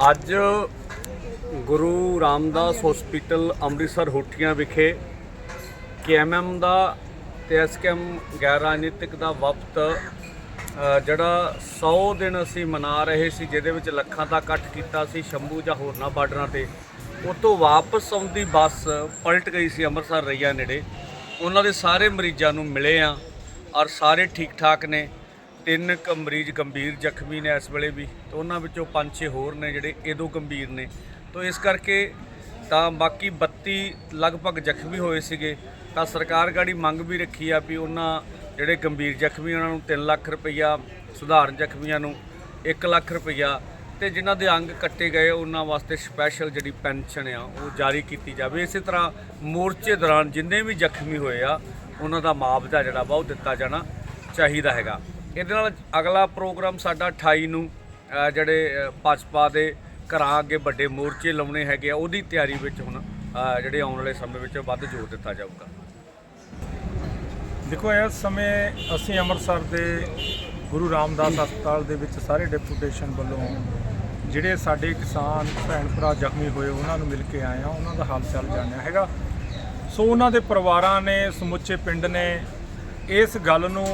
ਅੱਜ ਗੁਰੂ ਰਾਮਦਾਸ ਹਸਪੀਟਲ ਅੰਮ੍ਰਿਤਸਰ ਹੋਠੀਆਂ ਵਿਖੇ ਕੇਐਮਐਮ ਦਾ ਤੇ ਐਸਕੇਐਮ ਗੈਰ ਰਾਜਨੀਤਿਕ ਦਾ ਵਫਦ ਜਿਹੜਾ 100 ਦਿਨ ਅਸੀਂ ਮਨਾ ਰਹੇ ਸੀ, ਜਿਹਦੇ ਵਿੱਚ ਲੱਖਾਂ ਦਾ ਇਕੱਠ ਕੀਤਾ ਸੀ ਸ਼ੰਭੂ ਜਾਂ ਹੋਰਨਾਂ ਬਾਰਡਰਾਂ ਤੇ, ਉਹ ਤੋਂ ਵਾਪਸ ਆਉਂਦੀ ਬੱਸ ਪਲਟ ਗਈ ਸੀ ਅੰਮ੍ਰਿਤਸਰ ਰਈਆ ਨੇੜੇ। ਉਹਨਾਂ ਦੇ ਸਾਰੇ ਮਰੀਜ਼ਾਂ ਨੂੰ ਮਿਲੇ ਆ ਔਰ ਸਾਰੇ ਠੀਕ ਠਾਕ ਨੇ। ਤਿੰਨ ਕੁ ਮਰੀਜ਼ ਗੰਭੀਰ ਜ਼ਖਮੀ ਨੇ ਇਸ ਵੇਲੇ ਵੀ ਤੇ ਉਹਨਾਂ ਵਿੱਚੋਂ ਪੰਜ ਛੇ ਹੋਰ ਨੇ ਜਿਹੜੇ ਇਹਦੋਂ ਗੰਭੀਰ ਨੇ। ਤੋਂ ਇਸ ਕਰਕੇ ਤਾਂ ਬਾਕੀ 32 ਲਗਭਗ ਜ਼ਖਮੀ ਹੋਏ ਸੀਗੇ। ਤਾਂ ਸਰਕਾਰ ਗਾੜੀ ਮੰਗ ਵੀ ਰੱਖੀ ਆ ਵੀ ਉਹਨਾਂ ਜਿਹੜੇ ਗੰਭੀਰ ਜ਼ਖਮੀ ਉਹਨਾਂ ਨੂੰ 3 ਲੱਖ ਰੁਪਈਆ ਸੁਧਾਰਨ ਜ਼ਖਮੀਆਂ ਨੂੰ 1 ਲੱਖ ਰੁਪਈਆ ਤੇ ਜਿਨ੍ਹਾਂ ਦੇ ਅੰਗ ਕੱਟੇ ਗਏ, ਉਹਨਾਂ ਵਾਸਤੇ ਸਪੈਸ਼ਲ ਜਿਹੜੀ ਪੈਨਸ਼ਨ ਆ, ਉਹ ਜਾਰੀ ਕੀਤੀ ਜਾਵੇ। ਇਸੇ ਤਰ੍ਹਾਂ ਮੋਰਚੇ ਦੌਰਾਨ ਜਿੰਨੇ ਵੀ ਜ਼ਖਮੀ ਹੋਏ ਆ, ਉਹਨਾਂ ਦਾ ਮੁਆਵਜ਼ਾ ਜਿਹੜਾ ਵਾ ਉਹ ਦਿੱਤਾ ਜਾਣਾ ਚਾਹੀਦਾ ਹੈਗਾ। ਇਹਦੇ ਨਾਲ ਅਗਲਾ ਪ੍ਰੋਗਰਾਮ ਸਾਡਾ 28 ਨੂੰ ਜਿਹੜੇ ਭਾਜਪਾ ਦੇ ਘਰਾਂ ਅੱਗੇ ਵੱਡੇ ਮੋਰਚੇ ਲਾਉਣੇ ਹੈਗੇ ਆ, ਉਹਦੀ ਤਿਆਰੀ ਵਿੱਚ ਹੁਣ ਜਿਹੜੇ ਆਉਣ ਵਾਲੇ ਸਮੇਂ ਵਿੱਚ ਵੱਧ ਜ਼ੋਰ ਦਿੱਤਾ ਜਾਊਗਾ। ਦੇਖੋ, ਇਸ ਸਮੇਂ ਅਸੀਂ ਅੰਮ੍ਰਿਤਸਰ ਦੇ ਗੁਰੂ ਰਾਮਦਾਸ ਹਸਪਤਾਲ ਦੇ ਵਿੱਚ ਸਾਰੇ ਡਿਪੂਟੇਸ਼ਨ ਵੱਲੋਂ ਜਿਹੜੇ ਸਾਡੇ ਕਿਸਾਨ ਭੈਣ ਭਰਾ ਜ਼ਖਮੀ ਹੋਏ, ਉਹਨਾਂ ਨੂੰ ਮਿਲ ਕੇ ਆਏ ਆ ਉਹਨਾਂ ਦਾ ਹਾਲ ਚਾਲ ਜਾਣਿਆ ਹੈਗਾ। ਸੋ ਉਹਨਾਂ ਦੇ ਪਰਿਵਾਰਾਂ ਨੇ, ਸਮੁੱਚੇ ਪਿੰਡ ਨੇ ਇਸ ਗੱਲ ਨੂੰ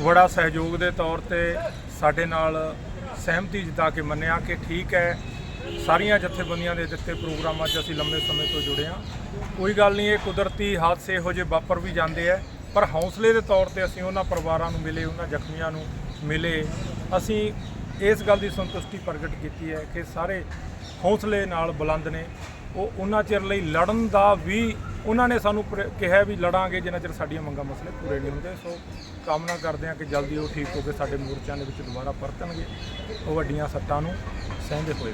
ਬੜਾ ਸਹਿਯੋਗ ਦੇ ਤੌਰ ਤੇ ਸਾਡੇ ਨਾਲ ਸਹਿਮਤੀ ਜਤਾ ਕੇ ਮੰਨਿਆ ਕਿ ਠੀਕ ਹੈ, ਸਾਰੀਆਂ ਜਥੇਬੰਦੀਆਂ ਦੇ ਦਿੱਤੇ ਪ੍ਰੋਗਰਾਮਾਂ 'ਚ ਅਸੀਂ ਲੰਬੇ ਸਮੇਂ ਤੋਂ ਜੁੜੇ ਹਾਂ। ਕੋਈ ਗੱਲ ਨਹੀਂ, ਇਹ ਕੁਦਰਤੀ ਹਾਦਸੇ ਇਹੋ ਜਿਹੇ ਵਾਪਰ ਵੀ ਜਾਂਦੇ ਆ, ਪਰ ਹੌਸਲੇ ਦੇ ਤੌਰ ਤੇ ਅਸੀਂ ਉਹਨਾਂ ਪਰਿਵਾਰਾਂ ਨੂੰ ਮਿਲੇ, ਉਹਨਾਂ ਜ਼ਖਮੀਆਂ ਨੂੰ ਮਿਲੇ। ਅਸੀਂ ਇਸ ਗੱਲ ਦੀ ਸੰਤੁਸ਼ਟੀ ਪ੍ਰਗਟ ਕੀਤੀ ਹੈ ਕਿ ਸਾਰੇ ਹੌਸਲੇ ਨਾਲ ਬੁਲੰਦ ਨੇ। ਉਹ ਉਹਨਾਂ ਚਿਰ ਲਈ ਲੜਨ ਦਾ ਵੀ ਉਹਨਾਂ ਨੇ ਸਾਨੂੰ ਪ੍ਰ- ਕਿਹਾ ਵੀ ਲੜਾਂਗੇ ਜਿੰਨਾ ਚਿਰ ਸਾਡੀਆਂ ਮੰਗਾਂ ਮਸਲੇ ਪੂਰੇ ਨਹੀਂ ਹੁੰਦੇ ਸੋ ਕਾਮਨਾ ਕਰਦੇ ਹਾਂ ਕਿ ਜਲਦੀ ਉਹ ਠੀਕ ਹੋ ਕੇ ਸਾਡੇ ਮੋਰਚਿਆਂ ਦੇ ਵਿੱਚ ਦੁਬਾਰਾ ਪਰਤਣਗੇ ਉਹ ਵੱਡੀਆਂ ਸੱਟਾਂ ਨੂੰ ਸਹਿੰਦੇ ਹੋਏ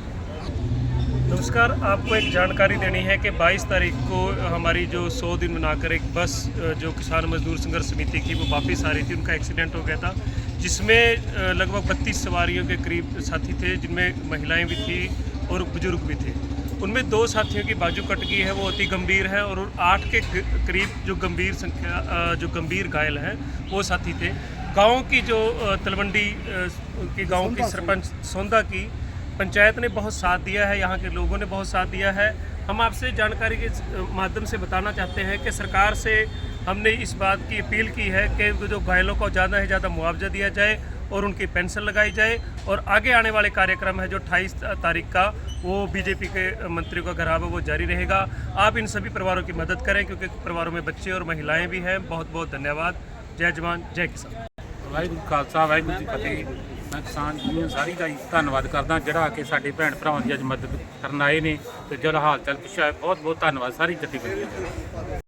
नमस्कार आपको एक जानकारी देनी है कि 22 तारीख को हमारी जो 100 दिन मनाकर एक बस अ, जो किसान मजदूर संघर्ष समिति की वो वापस आ रही थी उनका एक्सीडेंट हो गया था जिसमें अ, लगभग 32 सवारियों के करीब साथी थे जिनमें महिलाएं भी थी और बुजुर्ग भी थे उनमें दो साथियों की बाजू कट गई है वो अति गंभीर है और आठ के करीब जो गंभीर संख्या जो गंभीर घायल हैं वो साथी थे। गाँव की जो तलवंडी की गाँव की सरपंच सोंदा की पंचायत ने बहुत साथ दिया है यहाँ के लोगों ने बहुत साथ दिया है। हम आपसे जानकारी के माध्यम से बताना चाहते हैं कि सरकार से हमने इस बात की अपील की है कि जो घायलों को ज़्यादा से ज़्यादा मुआवजा दिया जाए और उनकी पेंशन लगाई जाए और आगे आने वाले कार्यक्रम है जो 28 तारीख का वो बीजेपी के मंत्री का घर है वो जारी रहेगा आप इन सभी परिवारों की मदद करें क्योंकि परिवारों में बच्चे और महिलाएं भी हैं बहुत बहुत धन्यवाद जय जवान जय किसान ਵਾਹਿਗੁਰੂ ਜੀ ਕਾ ਖਾਲਸਾ ਵਾਹਿਗੁਰੂ ਜੀ ਕੀ ਫਤਿਹ ਮੈਂ ਕਿਸਾਨ ਯੂਨੀਅਨ ਸਾਰੀ ਦਾ ਹੀ ਧੰਨਵਾਦ ਕਰਦਾ ਜਿਹੜਾ ਆ ਕੇ ਸਾਡੇ ਭੈਣ ਭਰਾਵਾਂ ਦੀ ਅੱਜ ਮਦਦ ਕਰਨ ਆਏ ਨੇ ਤੇ ਜਿਹੜਾ ਹਾਲ ਚਾਲ ਪੁੱਛਿਆ ਬਹੁਤ ਬਹੁਤ ਧੰਨਵਾਦ ਸਾਰੀ ਜਥੇਬੰਦੀਆਂ ਦਾ